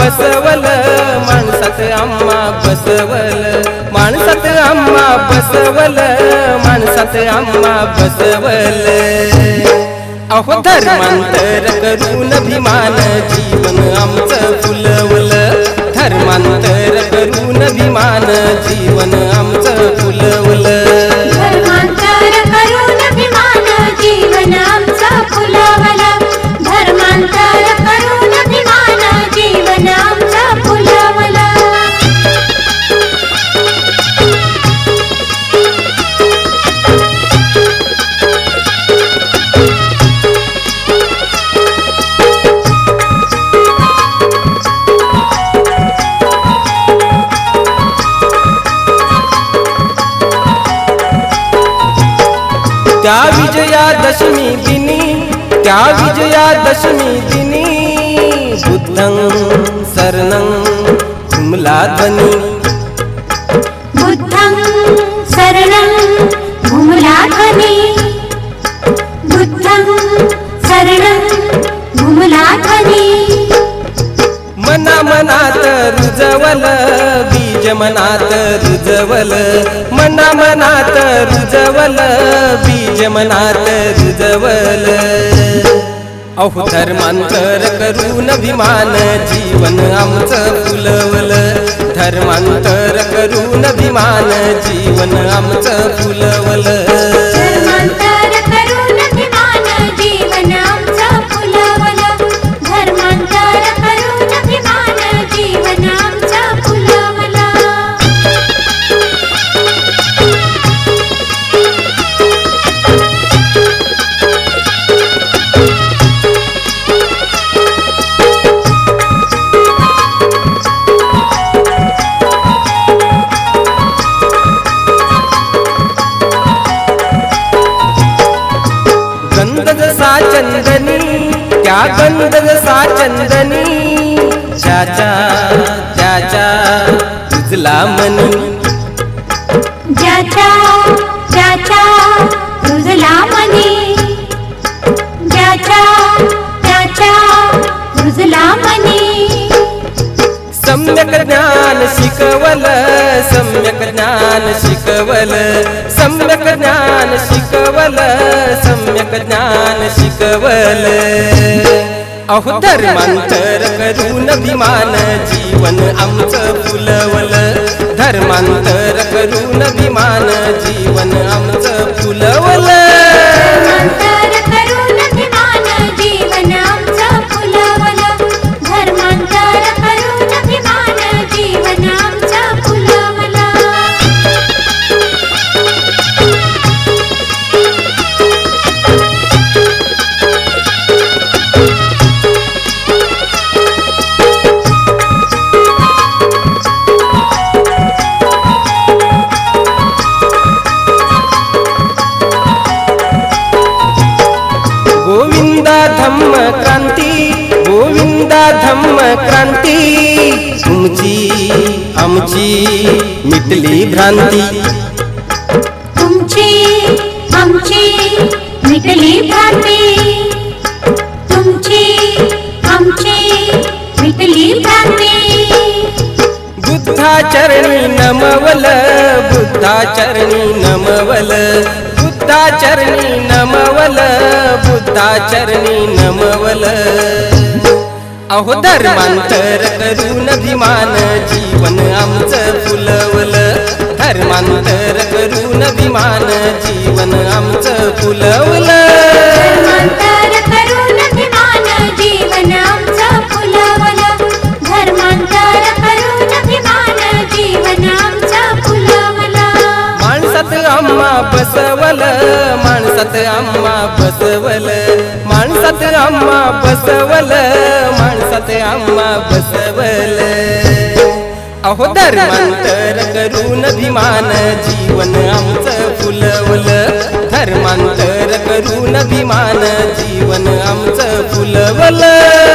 बसवल माणसात आम्हा बसवल. माणसात आम्हा बसवल माणसात आम्हा बसवल. अहो धर्मांतर करून अभिमान जीवन आमचं फुलवलं. धर्मांतर करून अभिमान जीवन आमचं त्या विजयादशमी दिनी त्या विजयादशमी दिनी बुद्धं शरणं कुमला ध्वनी. बुद्धं शरणं भूमलाध्वनि बुद्धं शरणं भूमलाध्वनि मना मनात रुजवल मनात रुजवल. मना मनात रुजवल. बीज मनात रुजवल. अहो धर्मांतर करून विमान जीवन आमचं फुलवल. धर्मांतर करून विमान जीवन आमचं फुलवलं. गंध जसा चंदनी चाचा चाचा तुझला मनी. सम्यक ज्ञान शिकवल सम्यक ज्ञान शिकवल सम्यक ज्ञान शिकवल सम्यक ज्ञान शिकवल. अहो धर्मांतर करून विमान जीवन आमचं फुलवल. धर्मांतर करून विमान जीवन आमचं धम्म क्रांती गोविंदा धम्म क्रांती. तुमची आमची मिटली भ्रांती. तुमची आमची मिटली भ्रांती. तुमची आमची मिटली भ्रांती. बुद्धाचरणी नमवल बुद्धाचरणी नमवल. बुद्धाचरणी नमवल बुद्धाचरणी नमवल. अहो धर्मांतर करून अभिमान जीवन आमचं फुलवल. धर्मांतर करून अभिमान जीवन आमचं फुलवल. माणसात आम्हा बसवल माणसात आम्हा बसवल माणसात आम्हा बसवल. अहो धर्मांतर करून अभिमान जीवन आमचं फुलवल. धर्मांतर करून अभिमान जीवन आमचं फुलवलं.